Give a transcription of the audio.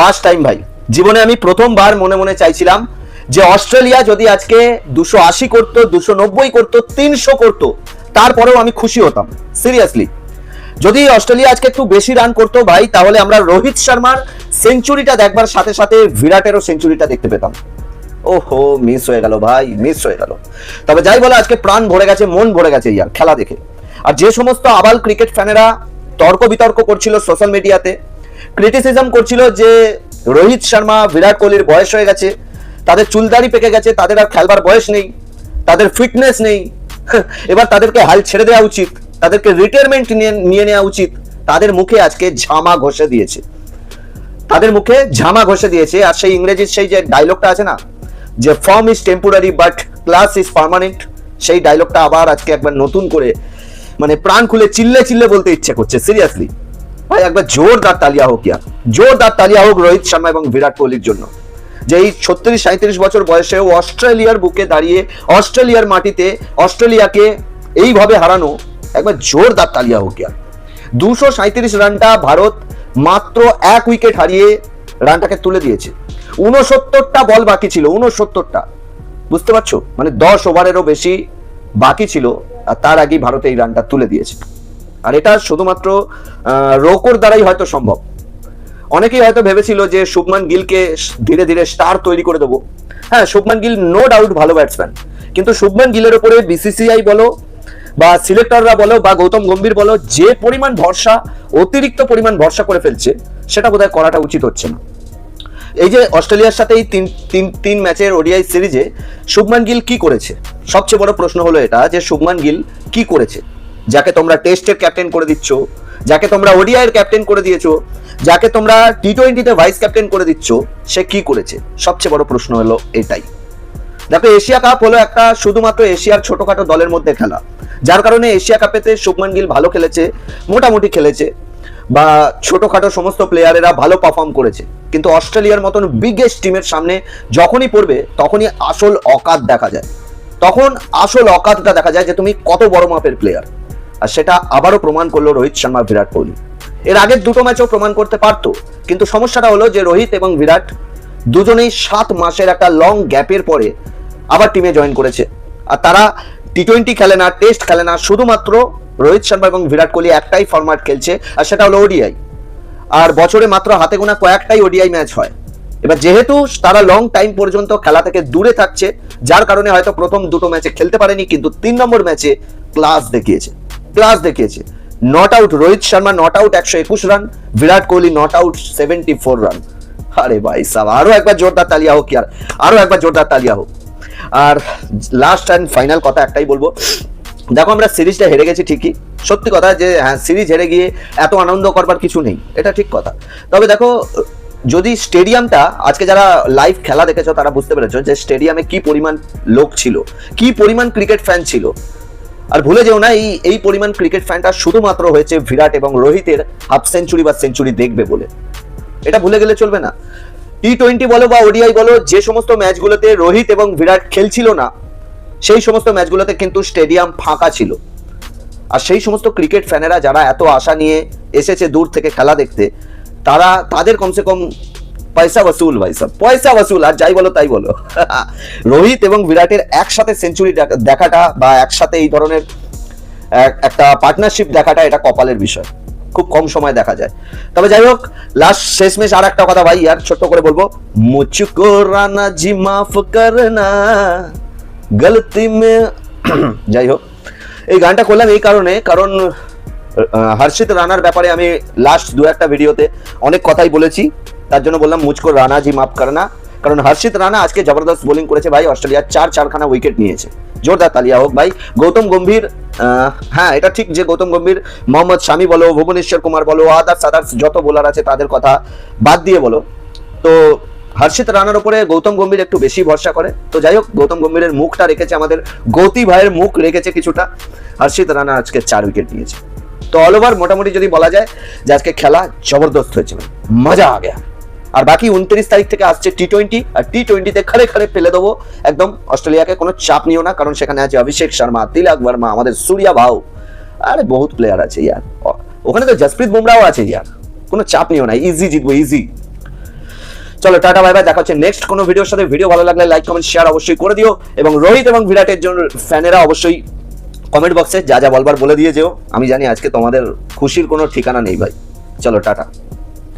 First time ভাই। জীবনে আমি প্রথমবার মনে মনে চাইছিলাম যে অস্ট্রেলিয়া যদি আজকে দুশো আশি করতো, দুশো নব্বই করতো, তিনশো করতো, তারপরেও আমি খুশি হতাম সিরিয়াসলি যদি অস্ট্রেলিয়া আজকে একটু বেশি রান করতো ভাই, তাহলে আমরা রোহিত শর্মার সেঞ্চুরিটা দেখবার সাথে সাথে বিরাটেরও সেঞ্চুরিটা দেখতে পেতাম। ওহো মিস হয়ে গেল ভাই মিস হয়ে গেল। তবে যাই বলো, আজকে প্রাণ ভরে গেছে, মন ভরে গেছে ইয়ার খেলা দেখে। আর যে সমস্ত আবাল ক্রিকেট ফ্যানেরা তর্ক বিতর্ক করছিল সোশ্যাল মিডিয়াতে ক্রিটিসিজম করছিল যে রোহিত শর্মা, বিরাট কোহলির বয়স হয়ে গেছে, তাদের চুলদারি পেকে গেছে, তাদের আর খেলবার বয়স নেই, তাদের ফিটনেস নেই। এবার তাদেরকে হাল ছেড়ে দেওয়া উচিত, তাদেরকে রিটায়ারমেন্ট নিয়ে নেওয়া উচিত। তাদের মুখে আজকে ঝামা ঘষে দিয়েছে। তাদের মুখে ঝামা ঘষে দিয়েছে। আর সেই ইংরেজির সেই যে ডায়লগটা আছে না, যে form is temporary but class is permanent সেই ডায়লগটা আবার আজকে একবার নতুন করে মানে প্রাণ খুলে চিল্লে চিল্লে বলতে ইচ্ছে করছে সিরিয়াসলি ভাই, একবার জোরদার তালিয়া হোক ইয়ার। জোরদার তালিয়া হোক রোহিত শর্মা এবং বিরাট কোহলির জন্য। যে এই ছত্রিশ সাঁত্রিশ বছর বয়সেও অস্ট্রেলিয়ার বুকে দাঁড়িয়ে অস্ট্রেলিয়ার মাটিতে অস্ট্রেলিয়াকে এইভাবে হারানো একবার জোরদার তালিয়া হোক ইয়ার। দুশো সাঁত্রিশ রানটা ভারত মাত্র এক উইকেট হারিয়ে রানটাকে তুলে দিয়েছে। উনসত্তরটা বল বাকি ছিল উনসত্তরটা বুঝতে পারছ? মানে দশ ওভারেরও বেশি বাকি ছিল, আর তার আগেই ভারত এই রানটা তুলে দিয়েছে। আর এটা শুধুমাত্র রোকোর দ্বারাই হয়তো সম্ভব। অনেকেই হয়তো ভেবেছিল যে শুভমান গিলকে ধীরে ধীরে স্টার তৈরি করে দেবো। হ্যাঁ শুভমান গিল নো ডাউট ভালো ব্যাটসম্যান কিন্তু শুভমান গিলের উপরে বিসিসিআই বলো, বা সিলেক্টররা বলো, বা গৌতম গম্ভীর বলো, যে পরিমাণ ভরসা, অতিরিক্ত পরিমাণ ভরসা করে ফেলছে, সেটা বোধহয় করাটা উচিত হচ্ছে না। এই যে অস্ট্রেলিয়ার সাথে এই তিন তিন তিন ম্যাচের ওডিআই সিরিজে শুভমান গিল কি করেছে? সবচেয়ে বড় প্রশ্ন হলো এটা, যে শুভমান গিল কি করেছে? যাকে তোমরা টেস্টের ক্যাপ্টেন করে দিচ্ছ, যাকে তোমরা ওডিআই এর ক্যাপ্টেন করে দিয়েছ, যাকে তোমরা টি টোয়েন্টিতে ভাইস ক্যাপ্টেন করে দিচ্ছ, সে কি করেছে? সবচেয়ে বড় প্রশ্ন হলো এটাই। দেখো, এশিয়া কাপ হলো একটা শুধুমাত্র এশিয়ার ছোটখাটো দলের মধ্যে খেলা, যার কারণে এশিয়া কাপেতে শুভমান গিল ভালো খেলেছে, মোটামুটি খেলেছে, বা ছোটখাটো সমস্ত প্লেয়ারেরা ভালো পারফর্ম করেছে, কিন্তু অস্ট্রেলিয়ার মতন বিগেস্ট টিমের সামনে যখনই পড়বে, তখনই আসল অকাত দেখা যায়। তখন আসল অকাতটা দেখা যায় যে তুমি কত বড় মাপের প্লেয়ার আর সেটা আবারও প্রমাণ করল রোহিত শর্মা, বিরাট কোহলি। এর আগের দুটো ম্যাচও প্রমাণ করতে পারতো, কিন্তু সমস্যাটা হলো যে রোহিত এবং বিরাট দুজনেই সাত মাসের একটা লং গ্যাপের পরে আবার টিমে জয়েন করেছে। আর তারা টি টোয়েন্টি খেলে না টেস্ট খেলে না, শুধুমাত্র রোহিত শর্মা এবং বিরাট কোহলি একটাই ফরম্যাট খেলছে, আর সেটা হলো ওডিআই আর বছরে মাত্র হাতে গোনা কয়েকটাই ওডিআই ম্যাচ হয়। এবার যেহেতু তারা লং টাইম পর্যন্ত খেলা থেকে দূরে থাকছে, যার কারণে হয়তো প্রথম দুটো ম্যাচে খেলতে পারেনি, কিন্তু তিন নম্বর ম্যাচে ক্লাস দেখিয়েছে। ক্লাস দেখিয়েছে। Not out Rohit Sharma not out একশো একুশ run Virat Kohli not out seventy four run আরে ভাই সাহ আরও একবার জোরদার তালিয়া হোক ইয়ার, আরও একবার জোরদার তালিয়া হোক। আর লাস্ট অ্যান্ড ফাইনাল কথা একটাই বলব। দেখো আমরা সিরিজটা হেরে গেছি ঠিকই। সত্যি কথা যে হ্যাঁ সিরিজ হেরে গিয়ে এত আনন্দ করবার কিছু নেই, এটা ঠিক কথা। তবে দেখো, যদি স্টেডিয়ামটা, আজকে যারা লাইভ খেলা দেখেছ, তারা বুঝতে পেরেছ যে স্টেডিয়ামে কি পরিমাণ লোক ছিল, কি পরিমাণ ক্রিকেট ফ্যান ছিল। আর ভুলে যেও না, এই এই পরিমাণ ক্রিকেট ফ্যানটা শুধুমাত্র হয়েছে বিরাট এবং রোহিতের হাফ সেঞ্চুরি বা সেঞ্চুরি দেখবে বলে। এটা ভুলে গেলে চলবে না। টি টোয়েন্টি বলো বা ওডিআই বলো, যে সমস্ত ম্যাচগুলোতে রোহিত এবং বিরাট খেলছিল না, সেই সমস্ত ম্যাচগুলোতে কিন্তু স্টেডিয়াম ফাঁকা ছিল। আর সেই সমস্ত ক্রিকেট ফ্যানেরা যারা এত আশা নিয়ে এসেছে দূর থেকে খেলা দেখতে, তারা, তাদের কমসে কম পয়সা ওসুল ভাই, সব পয়সা ওসুল, আর যাই বলো তাই বলো। রোহিত এবং বিরাটের একসাথে সেঞ্চুরি দেখাটা বা একসাথে এই ধরনের একটা পার্টনারশিপ দেখাটা এটা কপালের বিষয়। খুব কম সময় দেখা যায়। তবে যাই হোক লাস্ট শেষমেশ আর একটা কথা ভাই, আর ছোট্ট করে বলব, মুচকো মাফ করনা, গলতি মে, যাই হোক, এই গানটা করলাম এই কারণে, কারণ হর্ষিত রানার ব্যাপারে আমি লাস্ট দু একটা ভিডিওতে অনেক কথাই বলেছি। তার জন্য বললাম মুচকো রানা জি, মাফ করনা। কারণ হর্ষিত রানা আজকে জবরদস্ত বোলিং করেছে ভাই, অস্ট্রেলিয়ার চার চারখানা উইকেট নিয়েছে। জোরদার তালিয়া হোক ভাই। গৌতম গম্ভীর হ্যাঁ এটা ঠিক যে গৌতম গম্ভীর, মোহাম্মদ শামি বলো, ভুবনেশ্বর কুমার বলো আদার্স আদার্স যত বোলার আছে তাদের কথা বাদ দিয়ে বলো। তো হর্ষিত রানার উপরে গৌতম গম্ভীর একটু বেশি ভরসা করে। তো যাই হোক, গৌতম গম্ভীরের মুখটা রেখেছে আমাদের। গৌতী ভাইয়ের মুখ রেখেছে কিছুটা। হর্ষিত রানা আজকে চার উইকেট নিয়েছে। তো অল ওভার মোটামুটি যদি বলা যায় যে আজকে খেলা জবরদস্ত হয়েছিল। মজা আ গয়া। আর বাকি উনত্রিশ তারিখ থেকে আসছে টি টোয়েন্টি আর টি টোয়েন্টিতে খাড়ে খাড়ে ফেলে দেবো। একদম অস্ট্রেলিয়াকে কোনো চাপ নিও না, কারণ সেখানে আছে অভিষেক শর্মা, তিলক বর্মা, আমাদের সূর্যা ভাও আরে বহুত প্লেয়ার আছে ইয়ার। ওখানে তো জসপ্রীত বুমরাও আছে ইয়ার। কোনো চাপ নিও না ইজি জিতবো ইজি চলো, টাটা বাই বাই দেখা হচ্ছে নেক্সট কোনো ভিডিওর সাথে। ভিডিও ভালো লাগলে লাইক কমেন্ট শেয়ার অবশ্যই করে দিও। এবং রোহিত এবং বিরাটের জন্য ফ্যানেরা অবশ্যই কমেন্ট বক্সে যা যা বলবার বলে দিয়ে যেও। আমি জানি আজকে তোমাদের খুশির কোনো ঠিকানা নেই ভাই। চলো, টাটা।